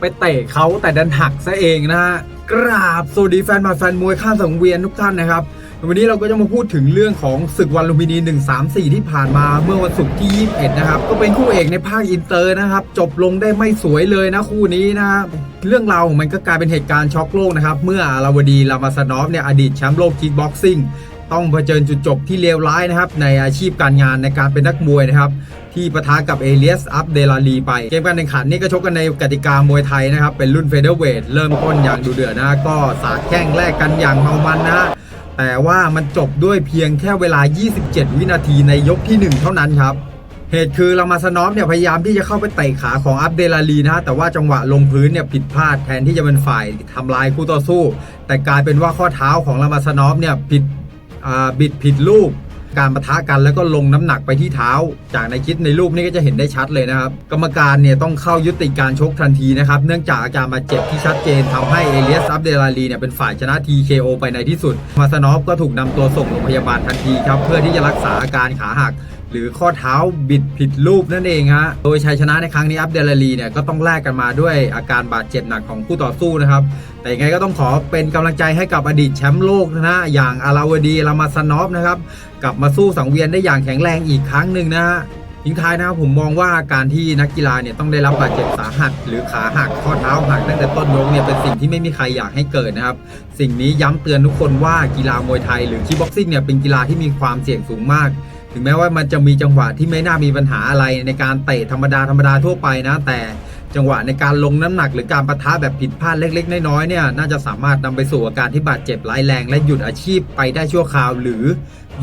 ไปเตะเขาแต่ดันหักซะเองนะฮะกราบสวัสดีแฟนมาแฟนมวยข้ามสังเวียนทุกท่านนะครับ วันนี้เราก็จะมาพูดถึงเรื่องของศึกวันลุมพินี 134 ที่ผ่านมาเมื่อวันศุกร์ที่ 21 นะครับ ก็เป็นคู่เอกในภาคอินเตอร์นะครับ จบลงได้ไม่สวยเลยนะคู่นี้นะเรื่องราวของมันก็กลายเป็นเหตุการณ์ช็อกโลกนะครับ เมื่ออาราวดีลามาสนอฟเนี่ยอดีตแชมป์โลกคิกบ็อกซิ่งต้องเผชิญจุดจบที่เลวร้ายนะครับในอาชีพการงานในการเป็นนักมวยนะครับ ที่ปะทะกับเอเลียสอัพเดลาลีไป เกมการแข่งขันนี่ก็ชกกันในกติกามวยไทยนะครับ เป็นรุ่นเฟเธอร์เวทเริ่มต้นอย่างดูเดือดนะ ก็สาดแข้งแลกกันอย่างเมามันนะแต่ว่ามันจบด้วยเพียงแค่เวลา 27 วินาทีในยกที่ 1 เท่านั้นครับเหตุคือลามาสนอฟเนี่ยพยายามที่จะเข้าไปเตะขาของอัพเดลาลีนะแต่ว่าจังหวะลงพื้นเนี่ยผิดพลาดแทนที่จะเป็นฝ่ายทำลายคู่ต่อสู้ แต่กลายเป็นว่าข้อเท้าของลามาสนอฟเนี่ยผิดบิดผิดลูก การประทะกันแล้วก็ลงน้ำหนักไปที่เท้า จากในคลิปในรูปนี้ก็จะเห็นได้ชัดเลยนะครับ กรรมการเนี่ยต้องเข้ายุติการชกทันทีนะครับ เนื่องจากอาการบาดเจ็บที่ชัดเจนทำให้เอเลียสอับเดลาลีเนี่ยเป็นฝ่ายชนะ TKO ไปในที่สุด มาสนอฟก็ถูกนำตัวส่งโรงพยาบาลทันทีครับเพื่อที่จะรักษาอาการขาหัก หรือข้อเท้าบิดผิดรูปนั่นเองฮะโดยชัยชนะในครั้งนี้อับเดลาลีเนี่ยก็ต้องแลกกันมาด้วยอาการบาดเจ็บหนักของคู่ต่อสู้นะครับแต่ยังไงก็ต้องขอเป็นกำลังใจให้กับอดีตแชมป์โลกนะฮะอย่างอาราวดีลามาสนอฟนะครับกลับมาสู้สังเวียนได้อย่างแข็งแรงอีกครั้งหนึ่งนะฮะทิ้งท้ายนะครับผมมองว่าการที่นักกีฬาเนี่ยต้องได้รับบาดเจ็บสาหัส หรือขาหักข้อเท้าหักตั้งแต่ต้นยกเนี่ยเป็นสิ่งที่ไม่มีใครอยากให้เกิดนะครับ สิ่งนี้ย้ำเตือนทุกคนว่ากีฬามวยไทย หรือคีบ็อกซิ่งเนี่ยเป็นกีฬาที่มีความเสี่ยงสูงมาก ถึงแม้ว่ามันจะมีจังหวะที่ไม่น่ามีปัญหาอะไรในการเตะธรรมดาธรรมดาทั่วไปนะ แต่จังหวะในการลงน้ำหนักหรือการประทะแบบผิดพลาดเล็ก ๆ น้อยๆเนี่ยน่าจะสามารถนำไปสู่อาการที่บาดเจ็บร้ายแรง และหยุดอาชีพไปได้ชั่วคราว หรือ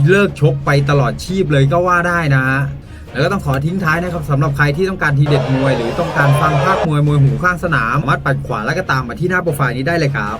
เลิกชกไปตลอดชีพเลยก็ว่าได้นะฮะแล้วก็ต้องขอทิ้งท้ายนะครับสำหรับใครที่ต้องการทีเด็ดมวย หรือต้องการฟังภาคมวยมวยหูข้างสนามสามารถปัดขวาแล้วก็ตามมาที่หน้าโปรไฟล์นี้ได้เลยครับ